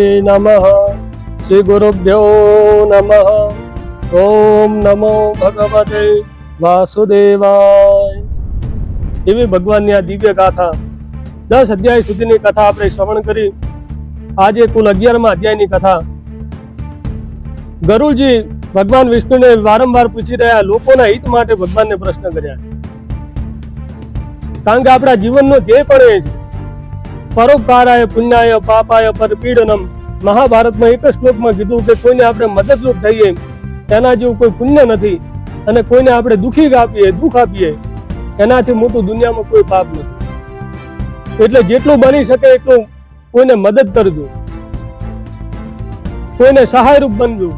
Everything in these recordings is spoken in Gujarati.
નમઃ શ્રી ગુરુભ્યો નમઃ ઓમ નમો ભગવતે વાસુદેવાય એવી ભગવાનની આ દિવ્ય ગાથા દસ અધ્યાય સુધીની કથા આપણે શ્રવણ કરી આજે કુલ અગિયારમાં અધ્યાયની કથા ગરુડજી ભગવાન વિષ્ણુને વારંવાર પૂછી રહ્યા, લોકોના હિત માટે ભગવાનને પ્રશ્ન કર્યા કારણ કે આપણા જીવનનો ધ્યેય પણ એ છે. પરોપકારાય, પુણ્યાય, પાપાય, પરપીડનમ. મહાભારતમાં એક જ શ્લોકમાં કીધું કે કોઈને આપણે મદદરૂપ થઈએ, એના જેવું કોઈ પુણ્ય નથી અને કોઈને આપણે દુઃખી આપીએ, દુઃખ આપીએ, એનાથી મોટું દુનિયામાં કોઈ પાપ નથી. એટલે જેટલું બની શકે એટલું કોઈને મદદ કરજો. કોઈને સહાયરૂપ બનજો.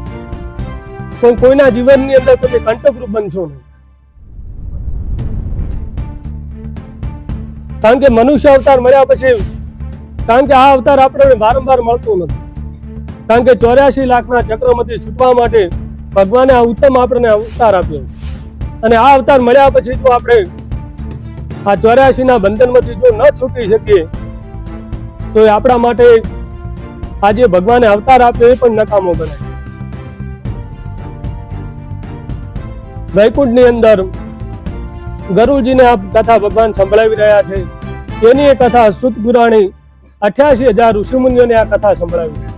કોઈ કોઈના જીવનની અંદર તમે કંટકરૂપ બનશો નહીં. કારણ કે મનુષ્ય અવતાર મળ્યા પછી કારણ કે આ અવતાર આપણને વારંવાર મળતો નથી. કારણ કે ચોર્યાસી લાખના ચક્રમાંથી છૂટવા માટે ભગવાને આ ઉત્તમ આપણને અવતાર આપ્યો. અને આ અવતાર મળ્યા પછી જો આપણે આ ચોર્યાસીના બંધનમાંથી જો ન છૂટી શકીએ, તો એ આપણા માટે આજે ભગવાને અવતાર આપ્યો એ પણ નકામો ગણાય. વૈકુંઠની અંદર ગરુજીને આ કથા ભગવાન સંભળાવી રહ્યા છે. તેની એ કથા સુત પુરાણી અઠ્યાસી હજાર ઋષિમુનિઓને આ કથા સંભળાવી.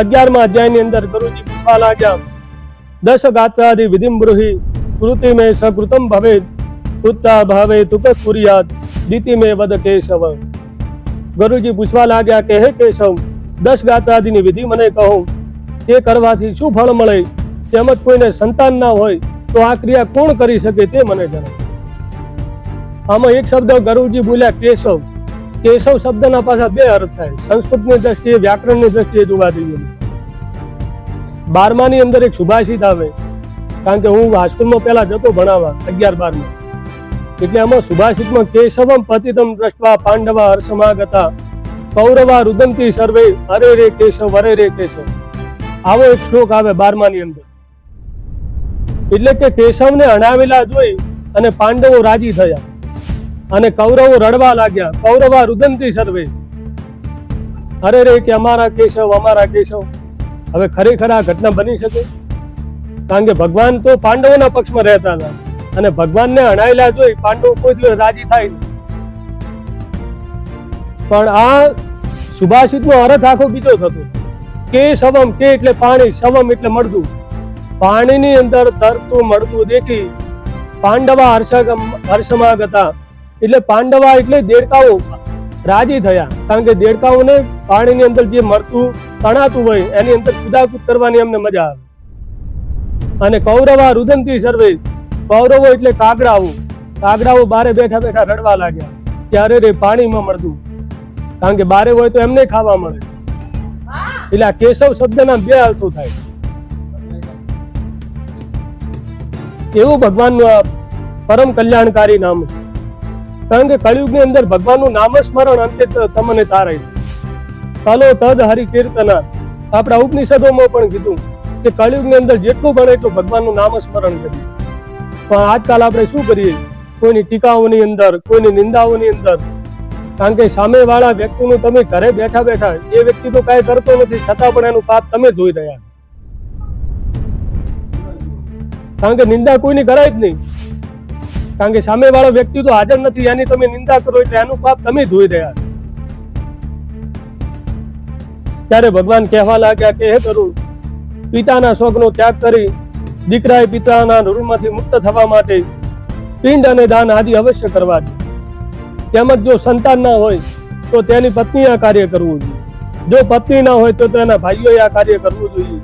અગિયારમા અધ્યાયની અંદર ગુરુજી લાગ્યા. દશ ગાત્રાદિ વિધિમ બ્રુહી કૃતિ મે સકૃતમ ભવે ઉચ્ચા ભાવે તુક કુરિયાત દીતિ મે વદ કેશવ. ગુરુજી પૂછવા લાગ્યા કે હે કેશવ, દસ ગાત્રાદિની વિધિ મને કહો. તે કરવાથી શું ફળ મળે? તેમજ કોઈને સંતાન ના હોય, તો આ ક્રિયા કોણ કરી શકે તે મને જણાવો. આમાં એક શબ્દ ગરુજી બોલ્યા, કેશવ કેશવ શબ્દના પાછા બે અર્થ થાય. સંસ્કૃતની દ્રષ્ટિએ, વ્યાકરણની દ્રષ્ટિએ જોવા જઈએ. બારમાની અંદર એક સુભાષિત આવે. કારણ કે હું હાઈસ્કૂલમાં પહેલા જતો ભણાવવા, અગિયાર બારમાં. એટલે આમાં સુભાષિતમાં કેશવમ પતિતમ દ્રષ્ટવા પાંડવા હર્ષમાગતા. કૌરવા રુદંતી સર્વે, અરે રે કેશવ, અરે રે કેશવ. આવો એક શ્લોક આવે બારમાની અંદર. એટલે કે કેશવને અણાવેલા જોઈ અને પાંડવો રાજી થયા. અને કૌરવો રડવા લાગ્યા. કૌરવા રુદંતી સર્વે. અરે રે કે અમારા કેશવ અમારા કેશવ. હવે ખરેખર આ ઘટના બની શકે? કારણ કે ભગવાન તો પાંડવોના પક્ષમાં રહેતા હતા. અને ભગવાનને અણાયેલા જોઈ પાંડવો કોઈ રાજી થાય પણ આ સુભાષિતનો અર્થ આખો બીજો થતો. કે સવમ કે એટલે પાણી સવમ એટલે મળતું. પાણીની અંદર તરતું મળતું દેખી પાંડવા હર્ષ હર્ષમાં ગતા એટલે પાંડવા એટલે દેડકાઓ રાજી થયા. કારણ કે દેડકાઓને પાણીની અંદર જે મરતું, તણાતું હોય, એની અંદર કુદાકુદ કરવાની એમને મજા આવે. અને કૌરવા રુદંતી સર્વે. કૌરવો એટલે કાગડાઓ. કાગડાઓ બારે બેઠા બેઠા રડવા લાગ્યા. ત્યારે રે પાણીમાં મળતું કારણ કે બારે હોય તો એમને ખાવા મળે. એટલે આ કેશવ શબ્દના બે અર્થો થાય. એવું ભગવાનનું પરમ કલ્યાણકારી નામ છે. કારણ કે કળિયુગની અંદર ભગવાનનું નામસ્મરણ અંતે તમને તારે ચાલો તદ હરિ કીર્તના આપણા ઉપનિષદોમાં પણ કીધું કે કળિયુગની અંદર જેટલું બને એટલું ભગવાનનું નામસ્મરણ કરીએ. પણ આજકાલ આપણે શું કરીએ? કોઈની ટીકાઓની અંદર, કોઈની નિંદાઓની અંદર. કારણ કે સામેવાળા વ્યક્તિનું તમે ઘરે બેઠા બેઠા એ વ્યક્તિ તો કાંઈ કરતો નથી, છતાં પણ એનું પાપ તમે જોઈ રહ્યા કારણ કે નિંદા કોઈની કરાય જ નહીં. કારણ કે સામેવાળો વ્યક્તિ તો હાજર નથી, એની તમે નિંદા કરો એટલે એનું પાપ તમે ધોઈ રહ્યા. ત્યારે ભગવાન કહેવા લાગ્યા કે, હે કરું પિતાના શોકનો ત્યાગ કરી દીકરાએ પિતાના ઋણમાંથી મુક્ત થવા માટે પિંડ અને દાન આદિ અવશ્ય કરવા તેમજ જો સંતાન ના હોય, તો તેની પત્ની આ કાર્ય કરવું જોઈએ. જો પત્ની ના હોય, તો તેના ભાઈઓએ આ કાર્ય કરવું જોઈએ.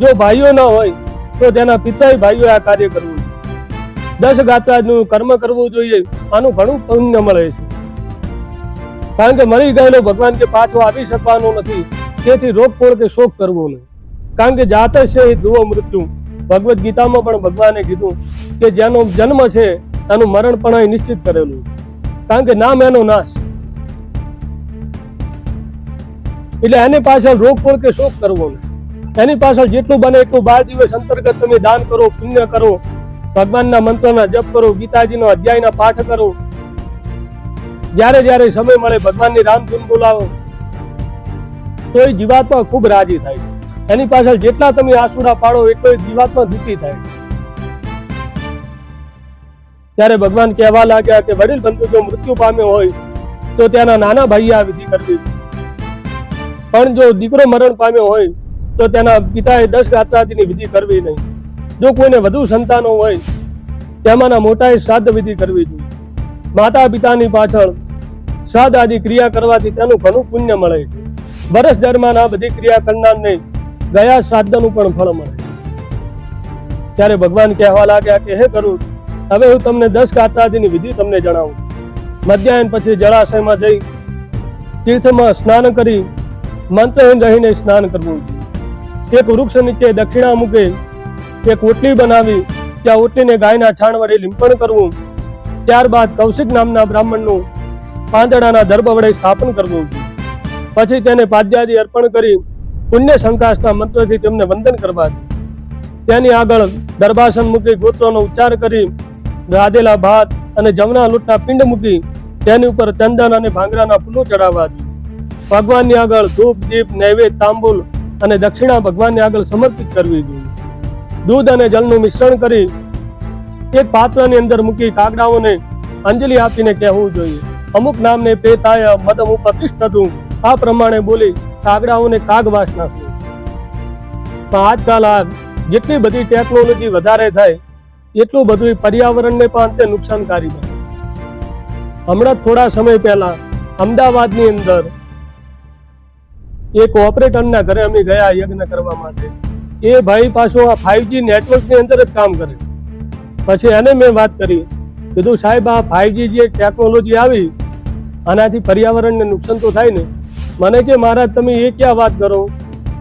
જો ભાઈઓ ના હોય, તો તેના પિતાએ ભાઈઓએ આ કાર્ય કરવું જોઈએ. દસ ગાત્રાનું કર્મ કરવું જોઈએ, આનું ઘણું પુણ્ય મળે છે. કારણ કે મરી ગયેલો ભગવાન કે પાછો આવી શકવાનો નથી, તેથી રોગપોળ કે શોક કરવો નહીં. કારણ કે જાત છે એ ધ્રુવ મૃત્યુ. ભગવદ્ ગીતામાં પણ ભગવાને કીધું કે જેનો જન્મ છે, એનું મરણ પણ અહીં નિશ્ચિત કરેલું. કારણ કે નામ એનો નાશ. એટલે એની પાછળ રોગ પોળ કે શોક કરવો નહીં. એની પાછળ જેટલું બને એટલું બાર દિવસ અંતર્ગત તમે દાન કરો, પુણ્ય કરો ભગવાનના મંત્રના જપ કરો, ગીતાજીનો અધ્યાયના પાઠ કરો. જ્યારે જ્યારે સમય મળે ભગવાનની રામધૂન બોલાવો. તો એ જીવાત્મા ખૂબ રાજી થાય એની પાછળ જેટલા તમે આસુડા પાડો એટલો એ જીવાત્મા દુઃખી થાય ત્યારે ભગવાન કહેવા લાગ્યા કે વડીલ બંધુ જો મૃત્યુ પામ્યો હોય, તો તેના નાના ભાઈએ આ વિધિ કરવી પણ જો દીકરો મરણ પામ્યો હોય, તો તેના પિતાએ દસ રાત્રાદીની વિધિ કરવી નહીં. જો કોઈને વધુ સંતાનો હોય, તેમાંના મોટાએ શ્રાદ્ધ વિધિ કરવી જોઈએ. માતા પિતાની પાછળ શ્રાદ્ધ આદિ ક્રિયા કરવાથી તેનું ઘણું પુણ્ય મળે છે. વર્ષ દરમિયાન આ બધી ક્રિયા કરનારને ગયા શ્રાદ્ધનું પણ ફળ મળે ત્યારે ભગવાન કહેવા લાગ્યા કે, હે કરું હવે હું તમને દસ ગાત્રાદીની વિધિ તમને જણાવું. મધ્યાહન પછી જળાશયમાં જઈ તીર્થમાં સ્નાન કરી મંત્રહીન રહીને સ્નાન કરવું. એક વૃક્ષ નીચે દક્ષિણા મૂકે એક ઓટલી બનાવી, ત્યાં ઓટલીને ગાયના છાણ વડે લીંપણ કરવું. ત્યારબાદ કૌશિક નામના બ્રાહ્મણનું પાંદડાના દર્ભ વડે સ્થાપન કરવું. પછી તેને પાદ્યાદી અર્પણ કરી પુણ્ય સંકાશના મંત્રથી તેમને વંદન કરવા. તેની આગળ દરબાસન મૂકી ગોત્રોનો ઉચ્ચાર કરી રાધેલા ભાત અને જમના લોટના પિંડ મૂકી તેની ઉપર ચંદન અને ભાંગરાના ફૂલો ચડાવવા. ભગવાનની આગળ ધૂપ, દીપ, નૈવેદ્ય, તાંબુલ અને દક્ષિણા ભગવાનની આગળ સમર્પિત કરવી. જોઈએ દૂધ અને જળનું મિશ્રણ કરી એક પાત્રની અંદર મૂકી કાગડાઓને અંજલિ આપીને કહેવું જોઈએ. અમુક નામને પેતાય મદમ પ્રતિષ્ઠતું આ પ્રમાણે બોલી કાગડાઓને કાગવાસ નાખવું પણ આજકાલ આ જેટલી બધી ટેકનોલોજી વધારે થાય, એટલું બધું પર્યાવરણને પણ અંતે નુકસાનકારી બને. હમણાં થોડા સમય પહેલા અમદાવાદની અંદર એક ઓપરેટરના ઘરે અમે ગયા યજ્ઞ કરવા માટે. એ ભાઈ પાછો આ ફાઈવજી નેટવર્કની અંદર જ કામ કરે પછી એને મેં વાત કરી. કીધું, સાહેબ, આ ફાઈવજી જે ટેકનોલોજી આવી, આનાથી પર્યાવરણને નુકસાન તો થાય ને. મને કે, મહારાજ, તમે એ ક્યાં વાત કરો?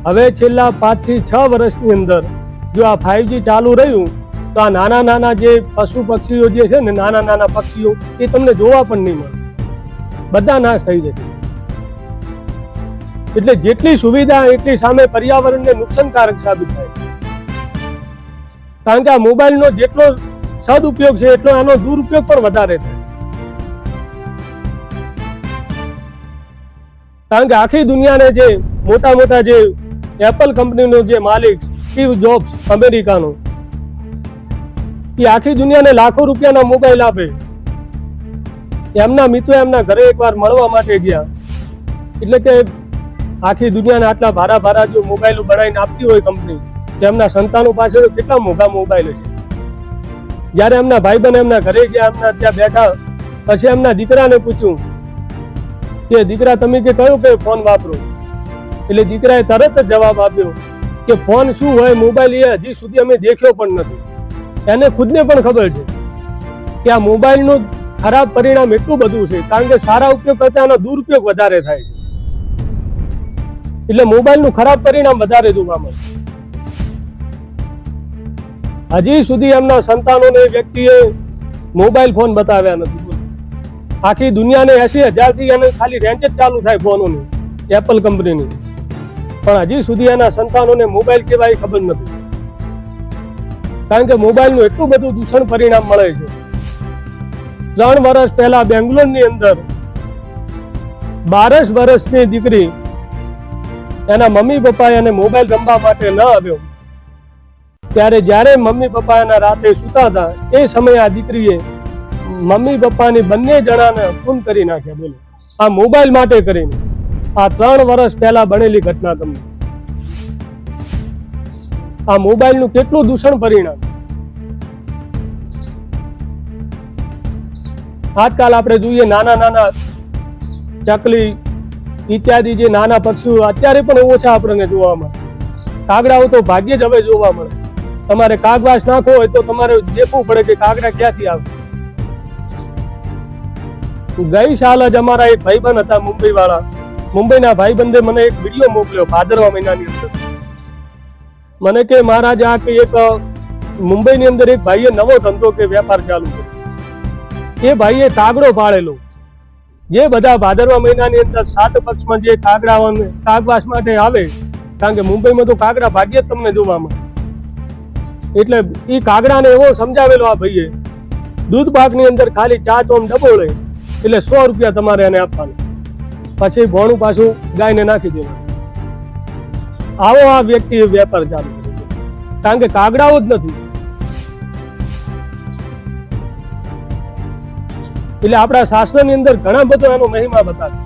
હવે છેલ્લા પાંચથી છ વર્ષની અંદર જો આ ફાઈવજી ચાલુ રહ્યું, તો આ નાના નાના જે પશુ પક્ષીઓ જે છે ને, નાના નાના પક્ષીઓ, એ તમને જોવા પણ નહીં મળે. બધા નાશ થઈ જશે. એટલે જેટલી સુવિધા એટલી સામે પર્યાવરણને નુકસાનકારક સાબિત થાય. કારણ કે આ મોબાઈલનો જેટલો સદુપયોગ છે, એટલો આનો દુરુપયોગ પણ વધારે થાય. કારણ કે આખી દુનિયાને જે મોટા મોટા જે એપલ કંપનીનો જે માલિક સ્ટીવ જોબ્સ અમેરિકાનો, એ આખી દુનિયાને લાખો રૂપિયાના મોબાઈલ આપે. એમના મિત્રો એમના ઘરે એકવાર મળવા માટે ગયા. એટલે કે આખી દુનિયાને આટલા ભારા ભારા જો મોબાઈલો બનાવીને આપતી હોય કંપની તો એમના સંતાનો પાસે કેટલા મોંઘા મોબાઈલ છે જ્યારે એમના ભાઈ બહેન એમના ઘરે ગયા, એમના ત્યાં બેઠા, પછી એમના દીકરાને પૂછ્યું કે, દીકરા, તમે કે કયો કે ફોન વાપરો? એટલે દીકરાએ તરત જ જવાબ આપ્યો કે ફોન શું હોય? મોબાઈલ એ હજી સુધી અમે દેખ્યો પણ નથી. એને ખુદને પણ ખબર છે કે આ મોબાઈલનું ખરાબ પરિણામ એટલું બધું છે, કારણ કે સારા ઉપયોગ કરતા એનો દુરુપયોગ વધારે થાય છે. એટલે મોબાઈલનું ખરાબ પરિણામ વધારે જોવા મળે. હજી સુધી એમના સંતાનોને વ્યક્તિએ મોબાઈલ ફોન બતાવ્યા નથી. આખી દુનિયાને એસી હજારથી એને ખાલી રેન્જ જ ચાલુ થાય ફોનોની એપલ કંપનીની પણ હજી સુધી એના સંતાનોને મોબાઈલ કેવાય ખબર નથી. કારણ કે મોબાઈલનું એટલું બધું દૂષણ પરિણામ મળે છે. ત્રણ વર્ષ પહેલા બેંગ્લોરની અંદર બારસ વર્ષની દીકરી એના મમ્મી પપ્પા એને મોબાઈલ રમવા માટે ન આવ્યો. ત્યારે જ્યારે મમ્મી પપ્પા એના રાતે સૂતા હતા, એ સમયે આ દીકરીએ મમ્મી પપ્પાની બંને જણાને ખૂન કરી નાખ્યા, બોલો, આ મોબાઈલ માટે કરીને. આ ત્રણ વર્ષ પહેલા બનેલી ઘટના તમને. આ મોબાઈલનું કેટલું દૂષણ પરિણામ? આજકાલ આપણે જોઈએ નાના નાના ચકલી ઇત્યાદિ જે નાના પક્ષીઓ અત્યારે પણ ઓછા આપણને જોવા મળે. કાગડાઓ તો ભાગ્યે જ હવે જોવા મળે. તમારે કાગવાસ નાખવો હોય તો તમારે દેખવું પડે કે કાગડા ક્યાંથી આવે. ગઈ સાલ જ અમારા એક ભાઈબંધ હતા મુંબઈ વાળા મુંબઈના ભાઈબંધે મને એક વીડિયો મોકલ્યો ભાદરવા મહિનાની અંદર. મને કે, મહારાજ, આ કે એક મુંબઈની અંદર એક ભાઈએ નવો ધંધો કે વેપાર ચાલુ કર્યો. એ ભાઈએ કાગડો પાળેલો જે બધા ભાદરવા મહિનાની અંદર સાત પક્ષમાં જે કાગડા કાગવાસ માટે આવે, કારણ કે મુંબઈમાં તો કાગડા ભાગ્ય જ તમને જોવા મળે. એટલે એ કાગડાને એવો સમજાવેલો આ ભાઈએ, દૂધ પાકની અંદર ખાલી ચા ચોમ ડબોળે, એટલે સો રૂપિયા તમારે એને આપવાના. પછી ભોણું પાછું ગાયને નાખી દેવાનું. આવો આ વ્યક્તિએ વેપાર ચાલુ કારણ કે કાગડાઓ જ નથી. એટલે આપણા શાસ્ત્રની અંદર ઘણા બધો એનો મહિમા બતાવે.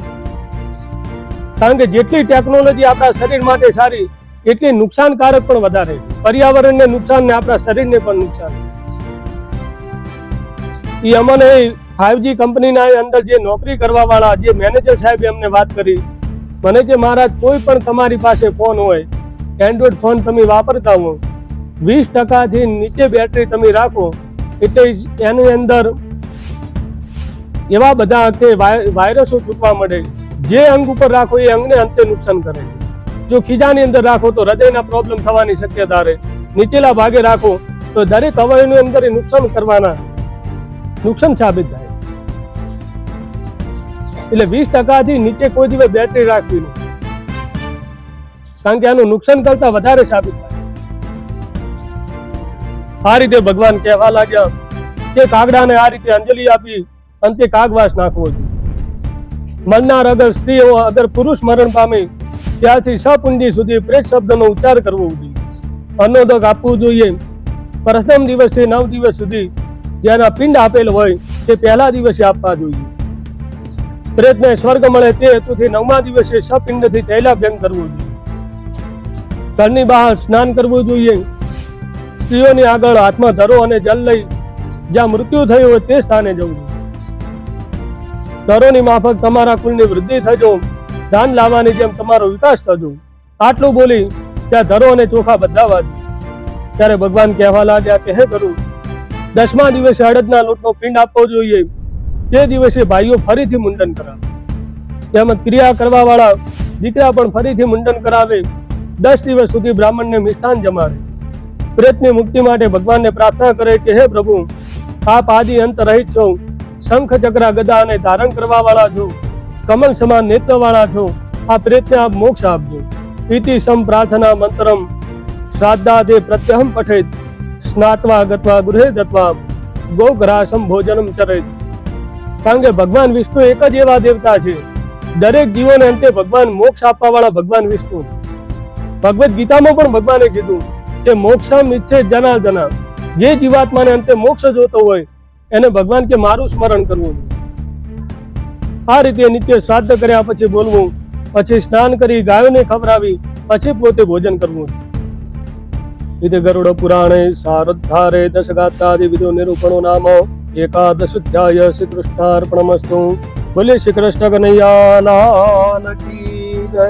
કારણ કે જેટલી ટેકનોલોજી આપણા શરીર માટે સારી, એટલી નુકસાનકારક પણ વધારે છે. પર્યાવરણને નુકસાન ને આપણા શરીરને પણ નુકસાન એ અમને ફાઈવજી કંપનીના અંદર જે નોકરી કરવા વાળા જે મેનેજર સાહેબ અમને વાત કરી, મને કે મહારાજ, કોઈ પણ તમારી પાસે ફોન હોય એન્ડ્રોઈડ ફોન તમે વાપરતા હો, વીસ ટકાથી નીચે બેટરી તમે રાખો, એટલે એની અંદર એવા બધા અંતે વાયરસો છૂટવા મળે જે અંગ ઉપર રાખો એ અંગને અંતે નુકસાન કરે જો ખીજાની અંદર રાખો તો હૃદયના પ્રોબ્લેમ થવાની શક્યતા રહે. નીચેલા ભાગે રાખો તો દરેક અવયવની અંદર નુકસાન કરવાના નુકસાન સાબિત થાય. એટલે વીસ ટકાથી નીચે કોઈ દિવસ બેટરી રાખવી નહીં. કારણ કે આનું નુકસાન કરતા વધારે સાબિત થાય. આ રીતે ભગવાન કહેવા લાગ્યા કે કાગડાને આ રીતે અંજલિ આપી અંતે કાગવાસ નાખવો જોઈએ. મરનાર અગર સ્ત્રીઓ, અગર પુરુષ મરણ પામે, ત્યારથી સપુંજી સુધી પ્રેત શબ્દનો ઉચ્ચાર કરવો જોઈએ. અન્નોદક આપવું જોઈએ. પ્રથમ દિવસે, નવ દિવસ સુધી જેના પિંડ આપેલ હોય, તે પહેલા દિવસે આપવા જોઈએ. પ્રેતને સ્વર્ગ મળે તે હેતુથી નવમા દિવસે સપિંડથી તૈલાભ્યંગ કરવું જોઈએ. ઘરની બહાર સ્નાન કરવું જોઈએ. સ્ત્રીઓની આગળ હાથમાં ધરો અને જલ લઈ, જ્યાં મૃત્યુ થયું હોય તે સ્થાને જવું ધરોની માફક તમારા કુલની વૃદ્ધિ થજો. દાન લાવવાની જેમ તમારો વિકાસ થજો. આટલું બોલી ત્યાં ધરો અને ચોખા બદલાવા ત્યારે ભગવાન કહેવા લાગ્યા કે, હે કરું દસમા દિવસે અડદના લોટનો પિંડ આપવો જોઈએ. તે દિવસે ભાઈઓ ફરીથી મુંડન કરાવે. તેમજ ક્રિયા કરવા વાળા દીકરા પણ ફરીથી મુંડન કરાવે. દસ દિવસ સુધી બ્રાહ્મણને મિષ્ઠાન જમાવે. પ્રેતની મુક્તિ માટે ભગવાનને પ્રાર્થના કરે કે, હે પ્રભુ, આપ આદિ અંત રહિત છો. શંખ ચક્ર ગદા અને ધારણ કરવા વાળા છો. કમલ સમાન નેત્ર વાળા છો. આ પ્રેતને આપ મોક્ષ આપજો. ઇતિ સમ પ્રાર્થના મંત્રમ. શ્રાદ્ધાદે પ્રત્યહમ પઠેત. સ્નાત્વા ગત્વા ગૃહે દત્વા. ગોગ્રાસમ ભોજનમ ચરેત. કારણ કે ભગવાન વિષ્ણુ એક જ એવા દેવતા છે. દરેક જીવોને અંતે ભગવાન મોક્ષ આપવા વાળા ભગવાન વિષ્ણુ. ભગવદ ગીતામાં પણ ભગવાને કીધું કે મોક્ષમ ઈચ્છે જના જે જીવાત્માને અંતે મોક્ષ જોતો હોય એને ભગવાન કે મારું સ્મરણ કરવું આ રીતે નિત્ય શ્રાદ્ધ કર્યા પછી બોલવું, પછી સ્નાન કરી ગાયોને ખબરાવી પછી પોતે ભોજન કરવું. વિધિ ગરુડ પુરાણે શારદ્ધારે દશ ગાતાદિ વિધો નિરૂપણો નામ એકાદશ અધ્યાય શ્રી કૃષ્ણાર્પણમસ્તુ બોલે શ્રી કૃષ્ણ કનૈયા જય.